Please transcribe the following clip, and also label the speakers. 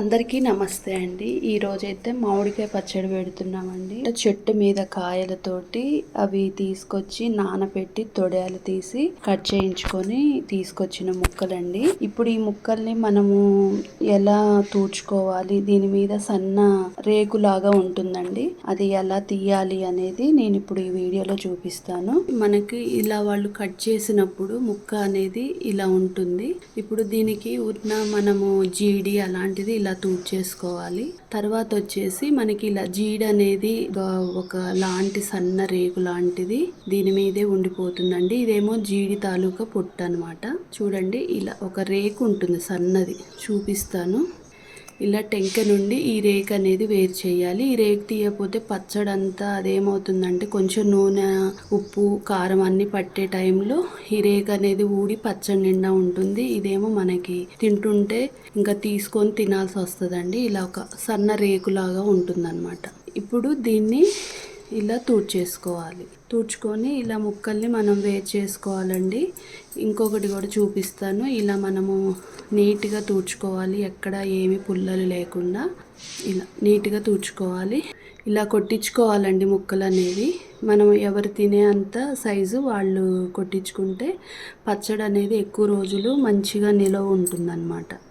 Speaker 1: అందరికీ నమస్తే అండి. ఈ రోజైతే మామిడికాయ పచ్చడి పెడుతున్నామండి. చెట్టు మీద కాయలతోటి అవి తీసుకొచ్చి నానబెట్టి తొడయాలు తీసి కట్ చేయించుకొని తీసుకొచ్చిన ముక్కలండి. ఇప్పుడు ఈ ముక్కల్ని మనము ఎలా తూడ్చుకోవాలి? దీని మీద సన్న రేకులాగా ఉంటుందండి. అది ఎలా తీయాలి అనేది నేను ఇప్పుడు ఈ వీడియోలో చూపిస్తాను. మనకి ఇలా వాళ్ళు కట్ చేసినప్పుడు ముక్క అనేది ఇలా ఉంటుంది. ఇప్పుడు దీనికి ఉన్న మనము జీడి అలాంటిది ఇలా తూడ్చేసుకోవాలి. తర్వాత వచ్చేసి మనకి ఇలా జీడ అనేది ఒక- ఒక లాంటి సన్న రేకు లాంటిది దీని మీదే ఉండిపోతుందండి. ఇదేమో జీడి తాలూకా పొట్టు అనమాట చూడండి ఇలా ఒక రేకు ఉంటుంది సన్నది. చూపిస్తాను. ఇలా టెంక నుండి ఈ రేక్ అనేది వేరు చేయాలి. ఈ రేక్ తీయకపోతే పచ్చడంతా అదేమవుతుందంటే కొంచెం నూనె ఉప్పు కారం అన్ని పట్టే టైంలో ఈ రేక్ అనేది ఊడి పచ్చడి నిండా ఉంటుంది. ఇదేమో మనకి తింటుంటే ఇంకా తీసుకొని తినాల్సి వస్తుందండి. ఇలా ఒక సన్న రేకులాగా ఉంటుందన్నమాట. ఇప్పుడు దీన్ని ఇలా తూడ్చేసుకోవాలి. తూడ్చుకొని ఇలా ముక్కల్ని మనం వేరు చేసుకోవాలండి. ఇంకొకటి కూడా చూపిస్తాను. ఇలా మనము నీట్గా తూడ్చుకోవాలి. ఎక్కడ ఏమి పుల్లలు లేకుండా ఇలా నీట్గా తూడ్చుకోవాలి. ఇలా కొట్టించుకోవాలండి ముక్కలు అనేవి మనం ఎవరు తినే అంత సైజు వాళ్ళు కొట్టించుకుంటే పచ్చడి అనేది ఎక్కువ రోజులు మంచిగా నిలవ ఉంటుందన్నమాట.